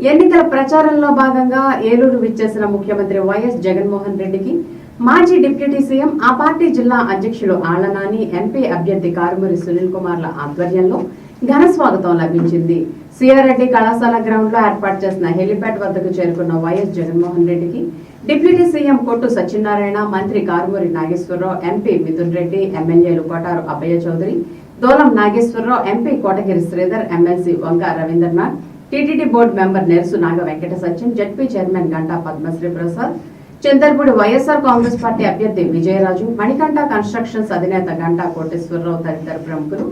ఎన్నికల ప్రచారంలో భాగంగా ఏలూరు విచ్చేసిన ముఖ్యమంత్రి వైఎస్ జగన్మోహన్ రెడ్డికి మాజీ డిప్యూటీ సీఎం ఆ పార్టీ జిల్లా అధ్యక్షులు ఆళ్ళనాని ఎంపీ అభ్యర్థి కారుమూరి సునీల్ కుమార్ల ఆధ్వర్యంలో ఘన స్వాగతం లభించింది. సిఆర్రెడ్డి కళాశాల గ్రౌండ్లో ఏర్పాటు చేసిన హెలిప్యాడ్ వద్దకు చేరుకున్న వైఎస్ జగన్మోహన్ రెడ్డికి డిప్యూటీ సీఎం కొట్టు సత్యనారాయణ మంత్రి కారుమూరి నాగేశ్వరరావు ఎంపీ మిథున్ రెడ్డి ఎమ్మెల్యేలు Kotaru Abbaiah Chowdary Dolam Nageswararao MP Kotagiri Sridhar MLC Vanka Ravindranath TTD board member Nersu Naga Venkata Satyam ZP chairman Ganta Padmasri Prasad Chandarpudi YSR Congress party అభ్యర్థి Vijayaraju Manikanta constructions అధినేత గంటా కోటేశ్వరరావు తదితర ప్రముఖులు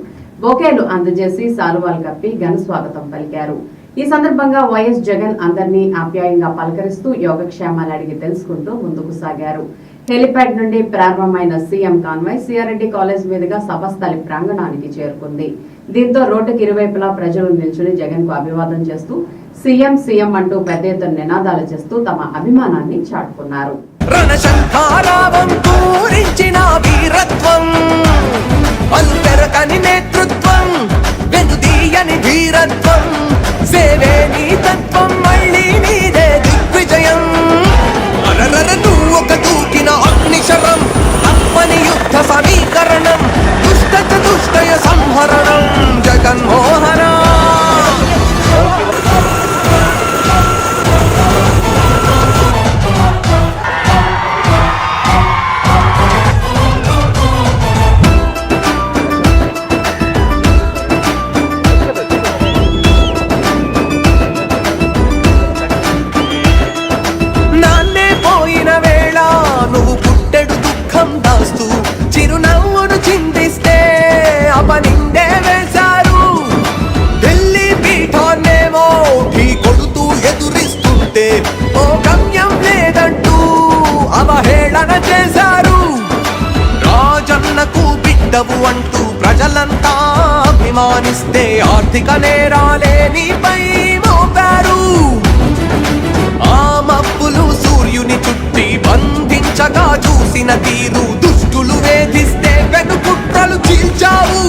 బొకేలు అందజేసి సాలువాలు కప్పి ఘన స్వాగతం పలికారు. ఈ సందర్భంగా వైఎస్ జగన్ అందరినీ ఆప్యాయంగా పలకరిస్తూ యోగక్షేమాలు అడిగి తెలుసుకుంటూ ముందుకు సాగారు. హెలిప్యాడ్ నుండి ప్రారంభమైన సీఎం కాన్వాయ్ సిఆర్రెడ్డి కాలేజ్ మీదుగా సభస్థలి ప్రాంగణానికి చేరుకుంది. దీంతో రోడ్డుకి ఇరువైపులా ప్రజలు నిల్చుని జగన్కు అభివాదం చేస్తూ సీఎం సీఎం అంటూ పెద్ద ఎత్తున నినాదాలు చేస్తూ తమ అభిమానాన్ని చాటుకున్నారు. నేతృత్వం వెనుదీయని సేవే ఉండవు అంటూ ప్రజలంతా అభిమానిస్తే ఆర్థిక నేరాలే నీపై మోపారు. ఆ మబ్బులు సూర్యుని చుట్టి బంధించగా చూసిన తీరు దుష్టులు వేధిస్తే వెనుకుట్రలు చీల్చావు.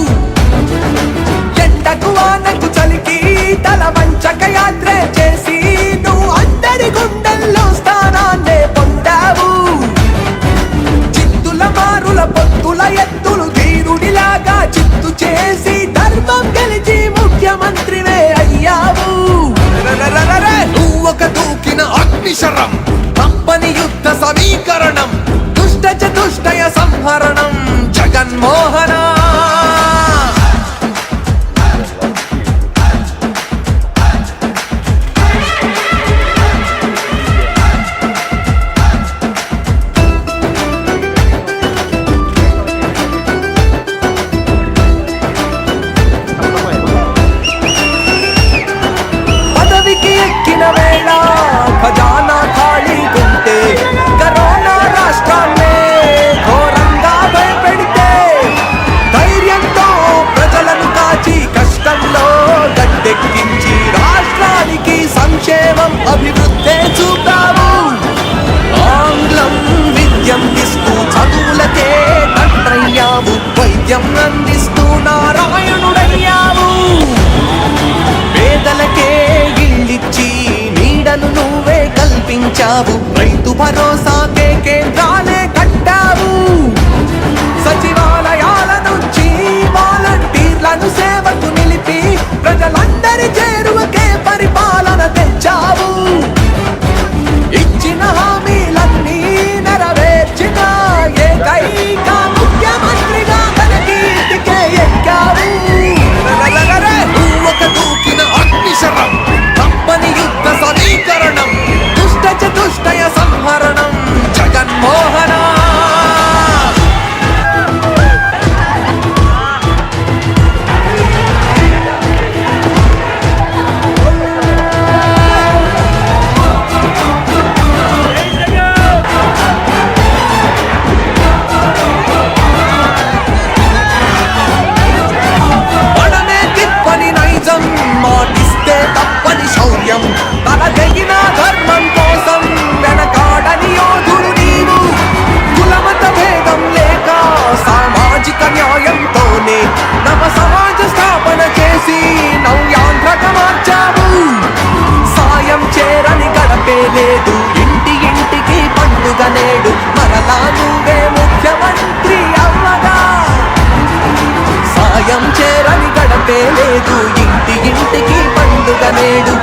చతుష్టయ సంహరణం జగన్మోహన్ లేదు. ఇంటి ఇంటికి పండుగ నేడు.